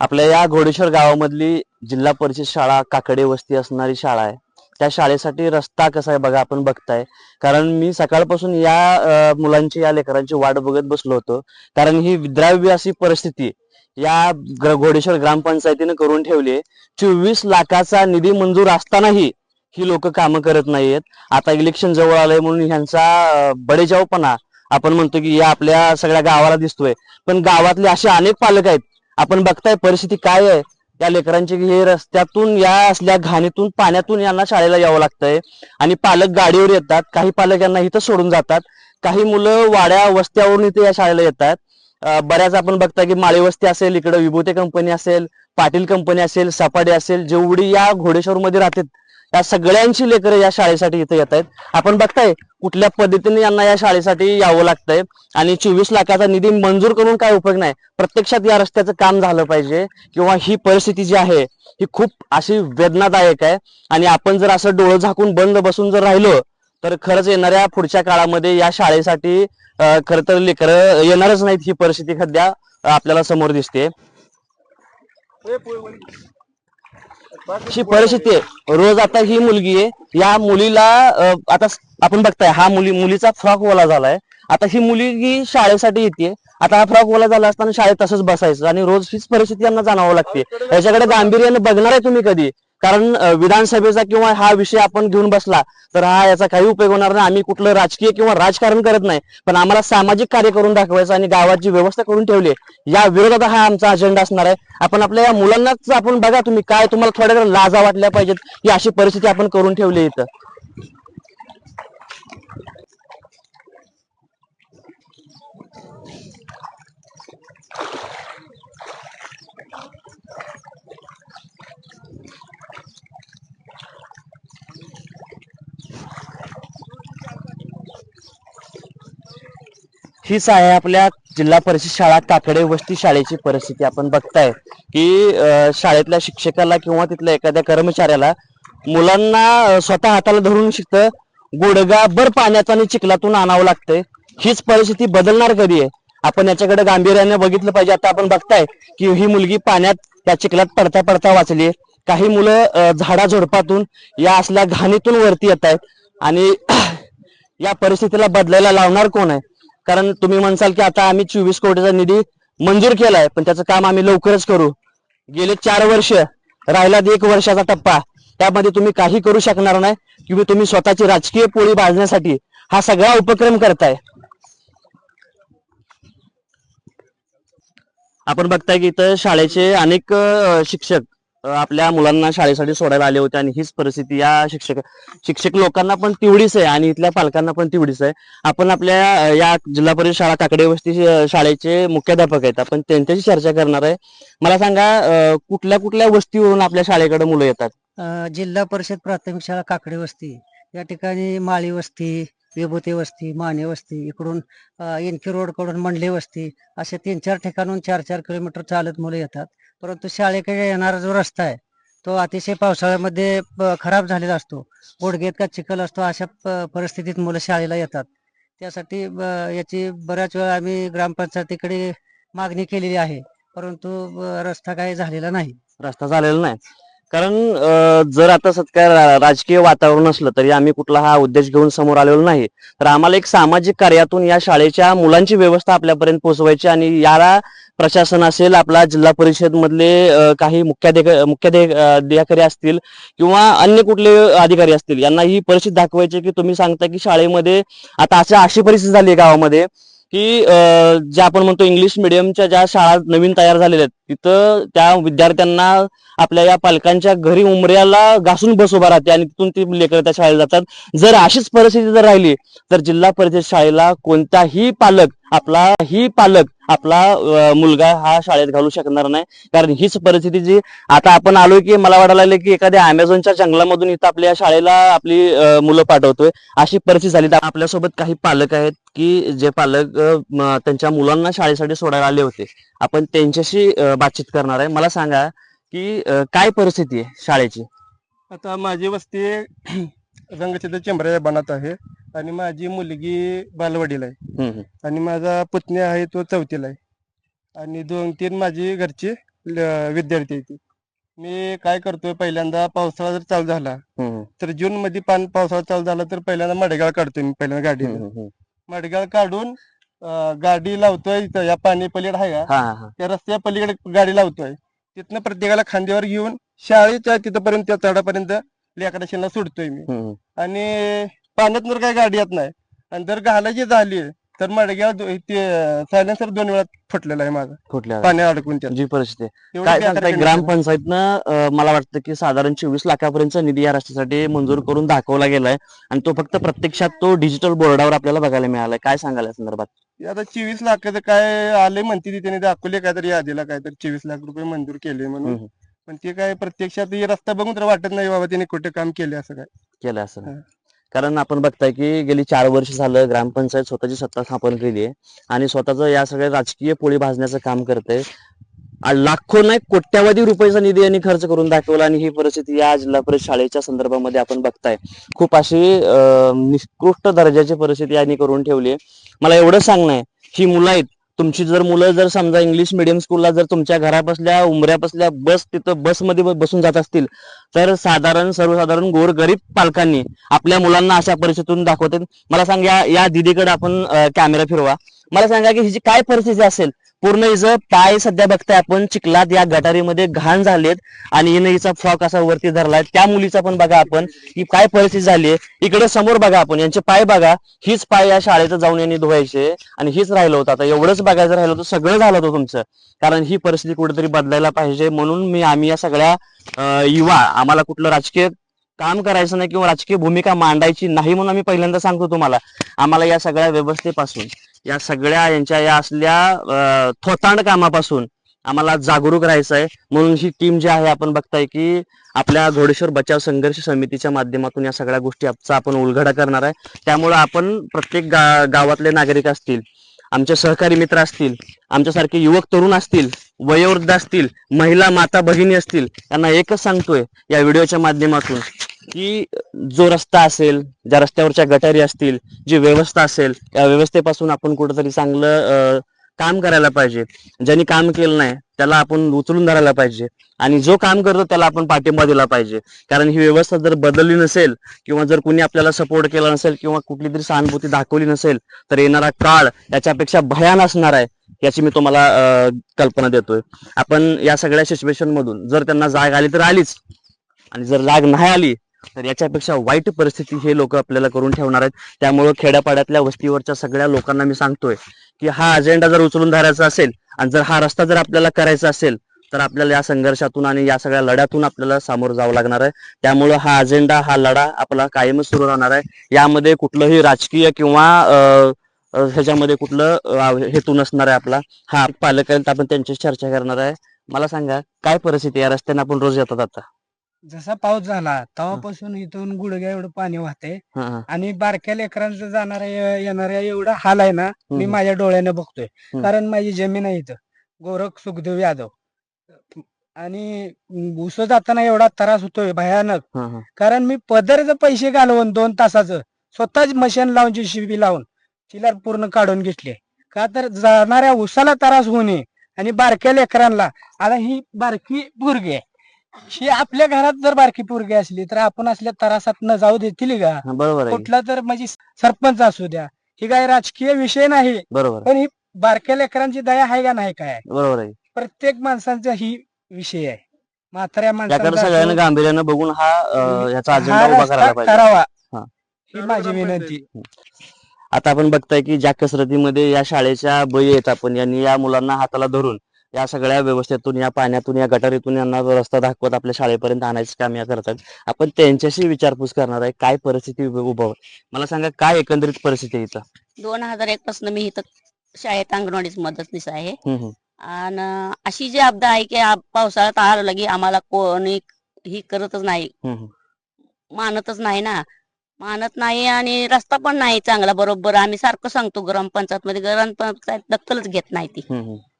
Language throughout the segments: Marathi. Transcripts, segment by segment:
आपल्या या घोडेश्वर गावामधली जिल्हा परिषद शाळा काकडे वस्ती असणारी शाळा आहे. त्या शाळेसाठी रस्ता कसा आहे बघा आपण बघताय. कारण मी सकाळपासून या मुलांची या लेकरांची वाट बघत बसलो होतो. कारण ही विद्राव्य अशी परिस्थिती या घोडेश्वर ग्रामपंचायतीने करून ठेवली आहे. चोवीस लाखाचा निधी मंजूर असतानाही ही लोक कामं करत नाहीयेत. आता इलेक्शन जवळ आलंय म्हणून ह्यांचा बडेजावपणा आपण म्हणतो की या आपल्या सगळ्या गावाला दिसतोय. पण गावातले असे अनेक पालक आहेत आपण बघताय परिस्थिती काय आहे? या लेकरांची हे रस्त्यातून या असल्या घाणीतून पाण्यातून यांना शाळेला यावं लागतंय. आणि पालक गाडीवर येतात. काही पालक यांना इथं सोडून जातात. काही मुलं वाड्या वस्त्यावरून इथे या शाळेला येतात. बऱ्याच आपण बघताय की माळी वस्ती असेल इकडे विभूते कंपनी असेल पाटील कंपनी असेल सपाटे असेल जेवढी या घोडेश्वर मध्ये राहतात या सगळ्यांची लेकरं या शाळेसाठी इथे येत आहेत. आपण बघताय कुठल्या पद्धतीने यांना या शाळेसाठी यावं लागतंय? आणि चोवीस लाखाचा निधी मंजूर करून काय उपयोग नाही? प्रत्यक्षात या रस्त्याचं काम झालं पाहिजे किंवा ही परिस्थिती जी आहे ही खूप अशी वेदनादायक आहे. आणि आपण जर असं डोळं झाकून बंद बसून जर राहिलो तर खरंच येणाऱ्या पुढच्या काळामध्ये या शाळेसाठी खरं तर लेकरं येणारच नाहीत ही परिस्थिती सध्या आपल्याला समोर दिसते ही परिस्थिती आहे. रोज आता ही मुलगी आहे. या मुलीला आता आपण बघताय हा मुली मुलीचा फ्रॉक ओला झालाय. आता ही मुलगी शाळेसाठी येते. आता हा फ्रॉक ओला झाला असताना शाळेत तसंच बसायचं आणि रोज हीच परिस्थिती यांना जाणावं लागते. याच्याकडे गांभीर्याने बघणार आहे तुम्ही कधी? कारण विधानसभेचा किंवा हा विषय आपण घेऊन बसला तर हा याचा काही उपयोग होणार नाही आम्ही कुठलं राजकीय किंवा राजकारण करत नाही पण आम्हाला सामाजिक कार्य करून दाखवायचं आणि गावाची व्यवस्था करून ठेवली आहे. या विरोधात हा आमचा अजेंडा असणार आहे आपण आपल्या या मुलांनाच आपण बघा तुम्ही काय तुम्हाला थोड्या लाजा वाटल्या पाहिजेत ही अशी परिस्थिती आपण करून ठेवली इथं हीच आहे आपल्या जिल्हा परिषद शाळा काकडे वस्ती शाळेची परिस्थिती. आपण बघताय की शाळेतल्या शिक्षकाला किंवा तिथल्या एखाद्या कर्मचाऱ्याला मुलांना स्वतः हाताला धरून शिकतं गुडगा भर पाण्यात आणि चिखलातून आणावं लागतंय. हीच परिस्थिती बदलणार कधी आहे? आपण याच्याकडे गांभीर्याने बघितलं पाहिजे. आता आपण बघताय की ही मुलगी पाण्यात त्या चिखलात पडता पडता वाचली काही मुलं झाडा झाडाझुडपातून या असल्या घाणीतून वरती येत आहेत आणि या परिस्थितीला बदलायला लावणार कोण आहे? कारण तुम्ही म्हणसाल की आता आम्ही चोवीस कोटीचा निधी मंजूर केलाय पण त्याचं काम आम्ही लवकरच करू. गेले चार वर्ष राहिला एक वर्षाचा टप्पा. त्यामध्ये तुम्ही काही करू शकणार नाही किंवा तुम्ही स्वतःची राजकीय पोळी भाजण्यासाठी हा सगळा उपक्रम करताय. आपण बघताय की इथं शाळेचे अनेक शिक्षक आपल्या मुलांना शाळेसाठी सोडायला आले होते आणि हीच परिस्थिती या शिक्षक शिक्षक लोकांना पण तेवढीच आहे आणि इथल्या पालकांना पण तेवढीच आहे. आपण आपल्या या जिल्हा परिषद शाळा काकडे वस्ती शाळेचे मुख्याध्यापक आहेत. आपण त्यांच्याशी चर्चा करणार आहे. मला सांगा कुठल्या कुठल्या वस्तीवरून आपल्या शाळेकडे मुलं येतात? जिल्हा परिषद प्राथमिक शाळा काकडे वस्ती. या ठिकाणी माळी वस्ती विभूती वस्ती माने वस्ती इकडून इनकी रोडकडून मंडले वस्ती असे तीन चार ठिकाणून चार चार किलोमीटर चालत मुलं येतात. परंतु शाळेकडे येणारा जो रस्ता आहे तो अतिशय पावसाळ्यामध्ये खराब झालेला असतो. गुडघेत का चिखल असतो अशा प- परिस्थितीत मुलं शाळेला येतात. त्यासाठी ब- याची बऱ्याच वेळा आम्ही ग्रामपंचायतीकडे मागणी केलेली आहे. परंतु रस्ता काही झालेला नाही. रस्ता झालेला नाही. कारण जर आता सत्कार राजकीय वातावरण असलं तरी आम्ही कुठला हा उद्देश घेऊन समोर आलेलो नाही. तर आम्हाला एक सामाजिक कार्यातून या शाळेच्या मुलांची व्यवस्था आपल्यापर्यंत पोहोचवायची आणि याला प्रशासन असेल आपला जिल्हा परिषद मधले काही मुख्याधिक मुख्याधिकारी असतील किंवा अन्य कुठले अधिकारी असतील यांना ही परिस्थिती दाखवायची की तुम्ही सांगता की शाळेमध्ये आता अशा अशी परिस्थिती झाली आहे गावामध्ये. की जे ज्या आपण म्हणतो इंग्लिश मिडियमच्या ज्या शाळा नवीन तयार झालेल्या आहेत तिथं त्या विद्यार्थ्यांना आपल्या या पालकांच्या घरी उमऱ्याला घासून बस उभा राहते आणि तिथून ती लेकर त्या शाळेला जातात. जर अशीच परिस्थिती जर राहिली तर जिल्हा परिषद शाळेला कोणताही पालक आपला ही पालक आपला मुलगा हा शाळेत घालू शकणार नाही. कारण हीच परिस्थिती जी आता आपण आलोय की मला वाटायला लागले की एखाद्या अमेझॉनच्या जंगलामधून इथं आपल्या शाळेला आपली मुलं पाठवतोय. अशी परिस्थिती झाली. तर आपल्यासोबत काही पालक आहेत की जे पालक त्यांच्या मुलांना शाळेसाठी सोडायला आले होते. आपण त्यांच्याशी बातचीत करणार आहे. मला सांगा की काय परिस्थिती आहे शाळेची? आता माझी वस्ती रंगचित्र चेंबरा बनात आहे. आणि माझी मुलगी बालवाडीला आहे. हम्म. आणि माझा पुतण्या आहे तो चौथीला आहे. आणि दोन तीन माझी घरची ल- विद्यार्थी आहे ती. मी काय करतोय पहिल्यांदा पावसाळा जर चालू झाला हम्म, तर जून मध्ये पान पावसाळा चालू झाला तर पहिल्यांदा मडगाळ काढतोय मी पहिल्यांदा गाडी हम्म, हम्म. मडगाळ काढून अं, गाडी लावतोय इथं या पाणी पलीकडे आहे का? हा हा हा. त्या रस्त्या पलीकडे गाडी लावतोय. तिथनं प्रत्येकाला खांद्यावर घेऊन शाळेच्या तिथपर्यंत त्या चढापर्यंत लेकरा शेणला सोडतोय मी. आणि पाण्यात जर काही गाडी येत नाही. आणि जर घालायची झाली तर ते सायलेन्सर दोन वेळा फुटलेला आहे माझा. कुठल्या पाण्यात अडकून जी परिस्थिती काय. ग्रामपंचायतनं मला वाटतं की साधारण चोवीस लाखापर्यंत निधी या रस्त्यासाठी मंजूर करून दाखवला गेलाय. आणि तो फक्त प्रत्यक्षात तो डिजिटल बोर्डावर आपल्याला बघायला मिळालाय. काय सांगाल या संदर्भात? आता चोवीस लाखाचं काय आले म्हणते त्याने दाखवले काहीतरी यादीला काहीतरी चोवीस लाख रुपये मंजूर केले म्हणून. पण ते काय प्रत्यक्षात हे रस्ता बघून तर वाटत नाही बाबा त्याने कुठे काम केले असं काय. केलं असं हा. कारण आपण बघताय की गेली चार वर्ष झालं ग्रामपंचायत स्वतःची सत्ता स्थापन केली आहे आणि स्वतःचं या सगळ्या राजकीय पोळी भाजण्याचं काम करते लाखो नाही कोट्यावधी रुपयाचा निधी यांनी खर्च करून दाखवला आणि ही परिस्थिती या जिल्हा परिषद शाळेच्या संदर्भामध्ये आपण बघताय. खूप अशी अं, निकृष्ट दर्जाची परिस्थिती यांनी करून ठेवली आहे. मला एवढं सांगणं आहे ही मुलं आहेत तुमची जर मुलं जर समजा इंग्लिश मिडियम स्कूलला जर तुमच्या घरापासल्या उमऱ्यापासल्या बस तिथं बसमध्ये बसून जात असतील तर साधारण सर्वसाधारण गोर गरीब पालकांनी आपल्या मुलांना अशा परिस्थितीतून दाखवतात मला सांगा या दिदीकडे आपण कॅमेरा फिरवा. मला सांगा की हिची काय परिस्थिती असेल? पूर्ण हिचं पाय सध्या बघताय आपण चिखलात या गटारीमध्ये घाण झालेत आणि हिनं हिचा फ्रॉक असा वरती धरलाय. त्या मुलीचा पण बघा आपण की काय परिस्थिती झाली आहे इकडे समोर बघा आपण यांचे पाय बघा हीच पाय या शाळेत जाऊन यांनी धुवायचे आणि हीच राहिलं होतं. आता एवढंच बघायचं राहिलं होतं सगळं झालं होतं तुमचं. कारण ही परिस्थिती कुठेतरी बदलायला पाहिजे. म्हणून मी आम्ही या सगळ्या युवा आम्हाला कुठलं राजकीय काम करायचं नाही किंवा राजकीय भूमिका मांडायची नाही म्हणून आम्ही पहिल्यांदा सांगतो तुम्हाला. आम्हाला या सगळ्या व्यवस्थेपासून. या सगळ्या यांच्या या असल्या थोतांड कामापासून आम्हाला जागरूक राहायचं आहे म्हणून ही टीम जी आहे आपण बघताय की आपल्या घोडेश्वर बचाव संघर्ष समितीच्या माध्यमातून या सगळ्या गोष्टी आपण उलगडा करणार आहे. त्यामुळे आपण प्रत्येक गा गावातले नागरिक असतील आमचे सहकारी मित्र असतील आमच्यासारखे युवक तरुण असतील वयोवृद्ध असतील महिला माता भगिनी असतील त्यांना एकच सांगतोय या व्हिडिओच्या माध्यमातून. की जो रस्ता असेल ज्या रस्त्यावरच्या गटारी असतील जी व्यवस्था असेल या व्यवस्थेपासून आपण कुठंतरी चांगलं काम करायला पाहिजे. ज्यांनी काम केलं नाही त्याला आपण उचलून धरायला पाहिजे. आणि जो काम करतो त्याला आपण पाठिंबा दिला पाहिजे. कारण ही व्यवस्था जर बदलली नसेल किंवा जर कुणी आपल्याला सपोर्ट केला नसेल किंवा कुठली तरी सहानुभूती दाखवली नसेल तर येणारा काळ याच्यापेक्षा भयान असणार आहे याची मी तुम्हाला कल्पना देतोय. आपण या सगळ्या सिच्युएशन मधून जर त्यांना जाग आली तर आलीच. आणि जर जाग नाही आली तर याच्यापेक्षा वाईट परिस्थिती हे लोक आपल्याला करून ठेवणार आहेत. त्यामुळं खेड्यापाड्यातल्या वस्तीवरच्या सगळ्या लोकांना मी सांगतोय की हा अजेंडा जर उचलून धरायचा असेल आणि जर हा रस्ता जर आपल्याला करायचा असेल तर आपल्याला या संघर्षातून आणि या सगळ्या लढ्यातून आपल्याला सामोरं जावं लागणार आहे. त्यामुळं हा अजेंडा हा लढा आपला कायमच सुरू राहणार आहे. यामध्ये कुठलंही राजकीय किंवा ह्याच्यामध्ये कुठलं हेतू नसणार आहे आपला. हा पालकांत आपण त्यांच्याशी चर्चा करणार आहे. मला सांगा काय परिस्थिती या रस्त्याने आपण रोज येतात आता? जसा पाऊस झाला तेव्हापासून इथून गुडघ्या एवढं पाणी वाहते हा. आणि बारक्या लेकरांचं जाणाऱ्या येणाऱ्या एवढा हाल आहे ना मी हम्म. माझ्या डोळ्याने बघतोय हम्म. कारण माझी जमीन आहे इथं गोरख सुखदेव यादव आणि उस जाताना एवढा त्रास होतोय भयानक हा, हा. कारण मी पदरचं पैसे घालवून दोन तासाचं स्वतःच मशीन लावून जीसीबी लावून तिला पूर्ण काढून घेतली का तर जाणाऱ्या उसाला त्रास होऊ नये आणि बारक्या लेकरांना आता ही बारकी पोरगी आहे ही आपल्या घरात जर बारकी पोरगी असली तर आपण असल्या त्रासात न जाऊ देतील का? बरोबर आहे. कुठला तर म्हणजे सरपंच असू द्या. ही काय राजकीय विषय नाही. बरोबर. पण ही बारक्या लेकरांची दया आहे का नाही काय? बरोबर आहे. प्रत्येक माणसांचा ही विषय आहे. म्हाताऱ्या त्याकडे माणसांचा सगळ्यांना गांभीर्यानं बघून हा अं, ह्याचा हा अजेंडा उभा रस्ता करायला पाहिजे. करावा. हा. ही माझी विनंती. आता आपण बघताय की ज्या कसरतीमध्ये या शाळेच्या बळी आहेत आपण यांनी या मुलांना हाताला धरून या सगळ्या व्यवस्थेतून या पाण्यातून या गटारीतून यांना रस्ता दाखवत आपल्या शाळेपर्यंत आणायचं काम या करतात. आपण त्यांच्याशी विचारपूस करणार आहे काय परिस्थिती उभ- उभं मला सांगा काय एकंदरीत परिस्थिती इथं? दोन हजार एक पासून मी इथं शाळेत अंगणवाडीच मदतनीस आहे. आणि अशी जी अपदा आहे की पावसाळ्यात आलं लगे आम्हाला कोणी ही करतच नाही. मानतच नाही ना. मानत नाही आणि रस्ता पण नाही चांगला बरोबर. आम्ही सारखं सांगतो ग्रामपंचायत मध्ये ग्रामपंचायत दखलच घेत नाही ती.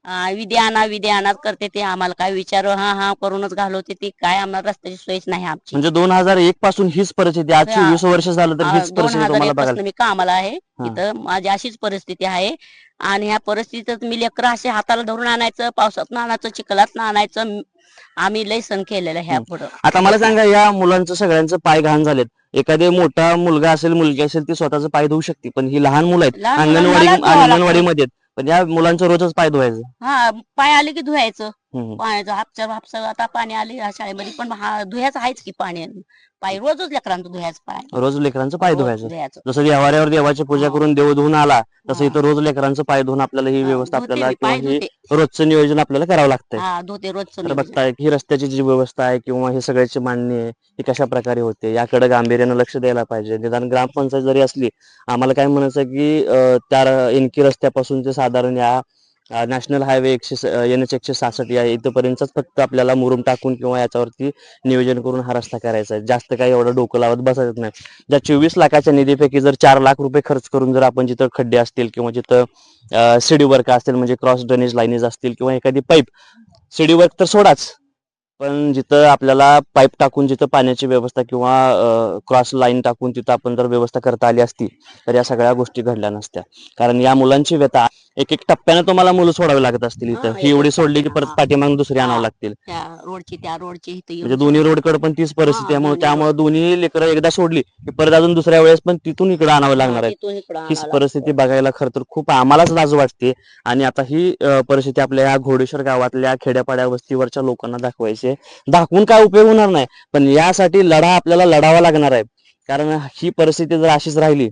विधी आणा विधी आणा करते ते आम्हाला काय विचार हा हा करूनच घालवते ती काय आम्हाला रस्त्याची सोयच नाही आमची. म्हणजे दोन हजार एक पासून हीच परिस्थिती आज हा. चोवीस वर्ष झालं तर हीच दोन परिस्थिती हजार तुम्हाला एक बघायला. मी कामाला आहे. हा. तिथं माझी अशीच परिस्थिती आहे. आणि ह्या परिस्थितीत मी लेकरं असे हाताला धरून आणायचं पावसात आणायचं चिखलात आणायचं. म- आम्ही लय सण केलेलं ह्या पुढं. आता मला सांगा या मुलांचं सगळ्यांचं पाय घाण झालेत. एखादे मोठा मुलगा असेल मुलगी असेल ती स्वतःच पाय धुवू शकते. पण ही लहान मुलं आहेत लहान मुलांना अंगणवाडी लागतं. अंगणवाडीमध्ये. आहेत. पण या मुलांचं रोजच पाय धुवायचं. हा पाय आले की धुवायचं. पाण्याचं हापच्या हापसं आता पाणी आले ह्या शाळेमध्ये पण हा धुयाचं आहेच की पाणी पाय रोजच लेकरांचं धुयाचं पाय रोज लेकरांचं पाय धुवायचं धुयाचं जसं व्यवहारावर देवाची पूजा. करून देव धुवून आला तसं. इथं रोज लेकरांचं पाय धुवून आपल्याला ही व्यवस्था धुते आपल्याला मी, किंवा पाय हे धुते. रोजचं नियोजन आपल्याला करावं लागतंय हा धुते रोजचं तर. बघताय ही रस्त्याची जी व्यवस्था आहे किंवा हे सगळ्याची मांडणी आहे ही कशा प्रकारे होते याकडे गांभीर्यानं लक्ष द्यायला पाहिजे निदान ग्रामपंचायत जरी असली आम्हाला काय म्हणायचं की अं, त्या एनकी रस्त्यापासून ते साधारण या नॅशनल हायवे एकशे एन एच एकशे सहासष्ट या इथंपर्यंतच फक्त आपल्याला मुरुम टाकून किंवा याच्यावरती नियोजन करून हा रस्ता करायचा आहे. जास्त काही एवढं डोकं लावत बसायचं नाही. ज्या चोवीस लाखाच्या निधीपैकी जर चार लाख रुपये खर्च करून जर आपण जिथं खड्डे असतील किंवा जिथं सिडी वर्क असतील म्हणजे क्रॉस ड्रेनेज लाईनेज असतील किंवा एखादी पाईप सिडी वर्क तर सोडाच. पण जिथं आपल्याला पाईप टाकून जिथं पाण्याची व्यवस्था किंवा क्रॉस लाईन टाकून तिथं आपण जर व्यवस्था करता आली असती तर या सगळ्या गोष्टी घडल्या नसत्या. कारण या मुलांची व्यथा एक एक टप्प्यानं तुम्हाला मुलं सोडावी लागत असतील इथं. हा, एवढी सोडली की परत हा. पाठीमाग दुसरी आणावं. लागतील. त्या रोडची त्या रोडची म्हणजे दोन्ही रोडकडे पण तीच परिस्थिती आहे. म्हणून त्यामुळे दोन्ही लेकरं एकदा सोडली की परत अजून दुसऱ्या वेळेस पण तिथून इकडे आणावं लागणार आहे हीच परिस्थिती बघायला खर तर खूप आम्हालाच लाज वाटते. आणि आता ही परिस्थिती आपल्या या घोडेश्वर गावातल्या खेड्यापाड्या वस्तीवरच्या लोकांना दाखवायची आहे. दाखवून काय उपयोग होणार नाही. पण यासाठी लढा आपल्याला लढावा लागणार आहे. कारण ही परिस्थिती जर अशीच राहिली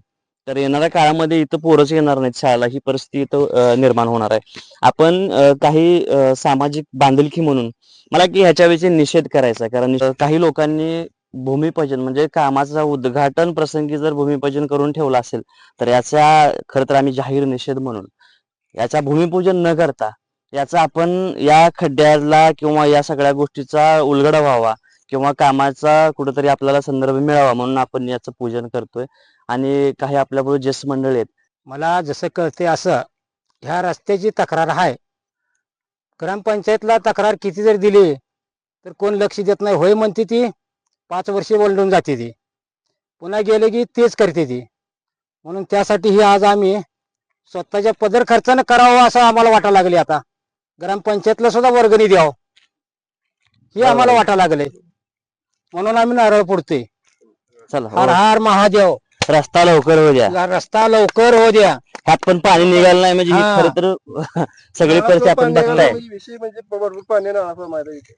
तर येणाऱ्या काळामध्ये इथं पोरच येणार नाहीत शाळेला. ही परिस्थिती इथं निर्माण होणार आहे. आपण काही सामाजिक बांधिलकी म्हणून मला की ह्याच्याविषयी निषेध करायचा आहे. कारण काही लोकांनी भूमिपूजन म्हणजे कामाचा उद्घाटन प्रसंगी जर भूमिपूजन करून ठेवलं असेल तर याचा खर तर आम्ही जाहीर निषेध म्हणून. याचा भूमिपूजन न करता याचा आपण या खड्ड्याला किंवा या सगळ्या गोष्टीचा उलगडा व्हावा किंवा कामाचा कुठेतरी आपल्याला संदर्भ मिळावा म्हणून आपण याचं पूजन करतोय. आणि काही आपल्याबरोबर ज्येष्ठ मंडळी आहेत. मला जसं कळते असं ह्या रस्त्याची तक्रार आहे ग्रामपंचायतला तक्रार किती जर दिली तर कोण लक्ष देत नाही. होय म्हणते ती पाच वर्षे ओलडून जाते ती. पुन्हा गेले की तेच करते ती. म्हणून त्यासाठी ही आज आम्ही स्वतःच्या पदर खर्चानं करावं असं आम्हाला वाटायला लागले आता. ग्रामपंचायतला सुद्धा वर्गणी द्यावं हे आम्हाला वाटायला लागले म्हणून आम्ही नारळ फोडतोय. चला हर हो. हर महादेव. रस्ता लवकर हो द्या. रस्ता लवकर हो द्या. ह्यात पण पाणी निघालं नाही म्हणजे ही हा. खरं तर सगळी परिस्थिती आपण पाणी बघताय. म्हणजे विषय म्हणजे भरपूर पाणी आहे इथे.